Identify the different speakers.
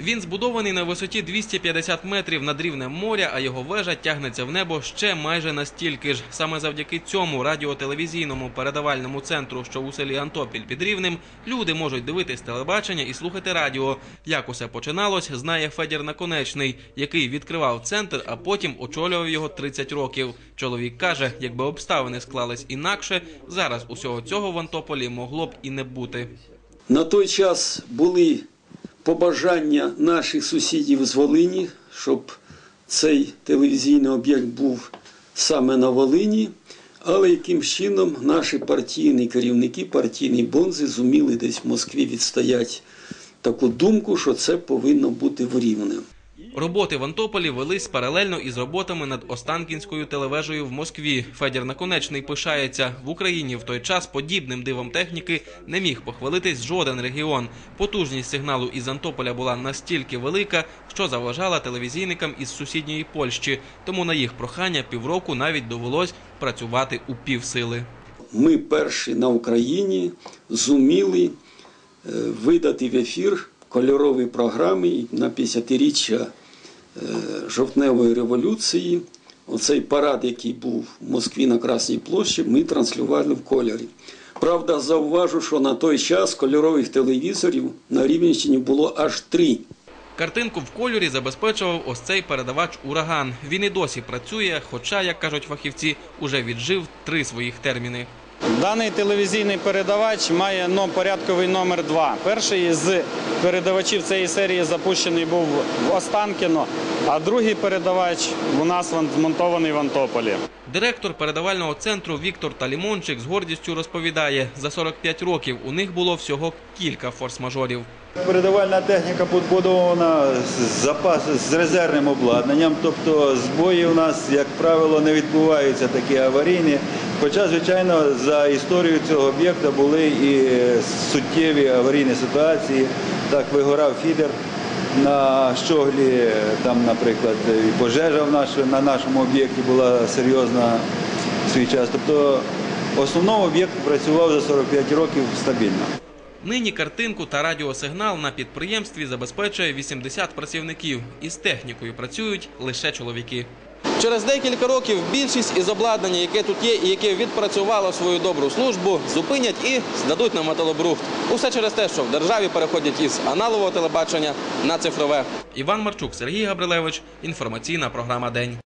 Speaker 1: Він збудований на висоті 250 метрів над рівнем моря, а його вежа тягнеться в небо ще майже настільки ж. Саме завдяки цьому радіотелевізійному передавальному центру, що у селі Антопіль під рівнем, люди можуть дивитись телебачення і слухати радіо. Як усе починалось, знає Федір Наконечний, який відкривав центр, а потім очолював його 30 років. Чоловік каже, якби обставини склались інакше, зараз усього цього в Антополі могло б і не бути.
Speaker 2: На той час були побажання наших сусідів з Волині, щоб цей телевізійний об'єкт був саме на Волині, але яким чином наші партійні керівники, партійні бонзи зуміли десь в Москві відстояти таку думку, що це повинно бути в Рівне.
Speaker 1: Роботи в Антополі велись паралельно із роботами над Останкінською телевежею в Москві. Федір Наконечний пишається в Україні в той час подібним дивом техніки не міг похвалитись жоден регіон. Потужність сигналу із Антополя була настільки велика, що заважала телевізійникам із сусідньої Польщі. Тому на їх прохання півроку навіть довелось працювати у півсили.
Speaker 2: Ми перші на Україні зуміли е, видати в ефір кольорові програми на 50-річчя е, жовтневої революції. Оцей парад, який був в Москві на Красній площі, ми транслювали в кольорі. Правда, зауважу, що на той час кольорових телевізорів на Рівненщині було аж три.
Speaker 1: Картинку в кольорі забезпечував ось цей передавач ураган. Він і досі працює, хоча, як кажуть фахівці, уже віджив три своїх терміни.
Speaker 3: Даний телевізійний передавач має порядковий номер 2. Перший з передавачів цієї серії запущений був в Останкіно, а другий передавач у нас змонтований в Антополі.
Speaker 1: Директор передавального центру Віктор Талімончик з гордістю розповідає, за 45 років у них було всього кілька форс-мажорів.
Speaker 4: Передавальна техніка побудована з запас з резервним обладнанням, тобто збої у нас, як правило, не відбуваються такі аварійні. Хоча, звичайно, за історією цього об'єкта були і суттєві аварійні ситуації. Так вигорав фідер на щоглі, там, наприклад, і пожежа в наш, на нашому об'єкті була серйозна в свій час. Тобто, основному об'єкт працював за 45 років стабільно.
Speaker 1: Нині картинку та радіосигнал на підприємстві забезпечує 80 працівників. Із технікою працюють лише чоловіки. Через декілька років більшість із обладнання, яке тут є і яке відпрацювало свою добру службу, зупинять і здадуть на металобрухт. Усе через те, що в державі переходять із аналогового телебачення на цифрове. Іван Марчук, Сергій Габрилевич. Інформаційна програма День.